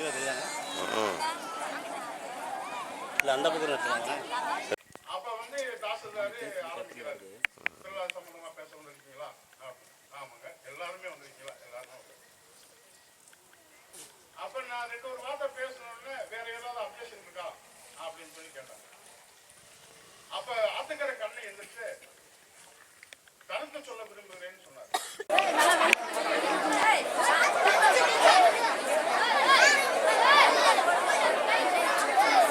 இல்லை அந்த பக்கம் வச்சுருக்காங்க அப்ப வந்து தாசில்தாரு ஆரம்பிக்கிறாரு திருவிழா சம்பந்தமா பேச வந்திருக்கீங்களா ஆ, ஆமாங்க எல்லாருமே வந்திருக்கீங்களா எல்லாருமே வந்திருக்கீங்க. அப்ப நான் ரெண்டு ஒரு வார்த்தை பேசணும்னு வேற ஏதாவது அப்டேஷன் இருக்கா அப்படின்னு சொல்லி கேட்டாங்க அப்ப ஆத்துக்கரை கண்ணை எந்திரிச்சு கருத்து சொல்ல விரும்புகிறேன்னு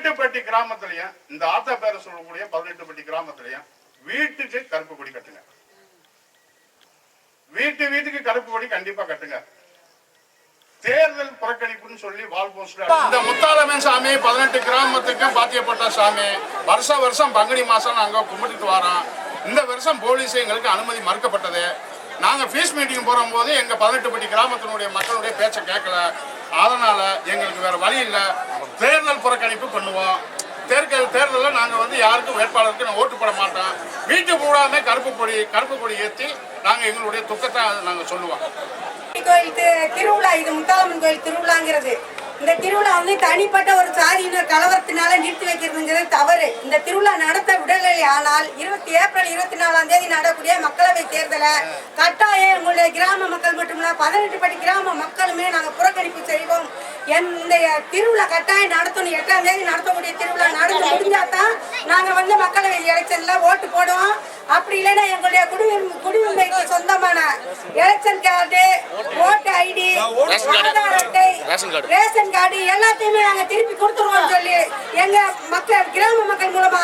பதினெட்டுப்பட்டி கிராமத்திலையும் இந்த ஆத்தா பேரை சொல்லக்கூடிய பதினெட்டுப்பட்டி கிராமத்திலையும் வீட்டுக்கு கருப்பு கொடி கட்டுங்க. வீட்டு வீட்டுக்கு கருப்பு கொடி கண்டிப்பா கட்டுங்க. தேர்தல் புறக்கணிப்புன்னு சொல்லி வால் போஸ்டர் இந்த முத்தாளமன் சாமி பதினெட்டு கிராமத்துக்கு பாத்தியப்பட்ட சாமி. வருஷம் வருஷம் பங்குனி மாசம் நாங்க கும்பிட்டுட்டு வரோம். இந்த வருஷம் போலீஸ் எங்களுக்கு அனுமதி மறுக்கப்பட்டது. நாங்க ஃபீஸ் மீட்டிங் போற போது எங்க பதினெட்டு பட்டி கிராமத்தினுடைய மக்களுடைய பேச்சை கேட்கல. அதனால எங்களுக்கு வேற வழி இல்லை. தேர்தல் தேர்தல் நாங்கள் வந்து யாருக்கும் வேட்பாளருக்கு நான் ஓட்டு போட மாட்டோம். வீட்டு பூடாமே கருப்பு கொடி கருப்பு கொடி ஏற்றி நாங்கள் எங்களுடைய துக்கத்தை நாங்கள் சொல்லுவோம். கோயில் திருவிழா இது முத்தாலம்மன் கோயில் திருவிழாங்கிறது. இந்த திருவிழா வந்து தனிப்பட்ட ஒரு சாதியினர் கலவரத்தினால நிறுத்தி வைக்கிறதுங்கிறது தவறு. இந்த திருவிழா நடத்த விடலை ஆனால் இருபத்தி ஏப்ரல் இருபத்தி நாலாம் தேதி நடக்கூடிய மக்களவை தேர்தலை கட்டாயம் எங்களுடைய கிராம மக்கள் மட்டுமில்ல பதினெட்டு படி கிராம மக்களுமே நாங்கள் புறக்கணிப்பு செய்வோம். என் இந்த திருவிழா கட்டாயம் நடத்தணும். எட்டாம் தேதி நடத்தக்கூடிய திருவிழா நடந்து முடிஞ்சாதான் நாங்கள் வந்து மக்களவை எலெக்ஷன்ல ஓட்டு போடுவோம். அப்படி இல்லைன்னா எங்களுடைய குடியுரிமை குடியுரிமைக்கு சொந்தமான எலெக்ஷன் கார்டு ஓட்டு ஐடி ஆதார் அட்டை ரேஷன் கார்டு. எல்லாத்தையுமே நாங்க திருப்பி கொடுத்துருவோம் சொல்லி எங்க மக்கள் கிராம மக்கள் மூலமா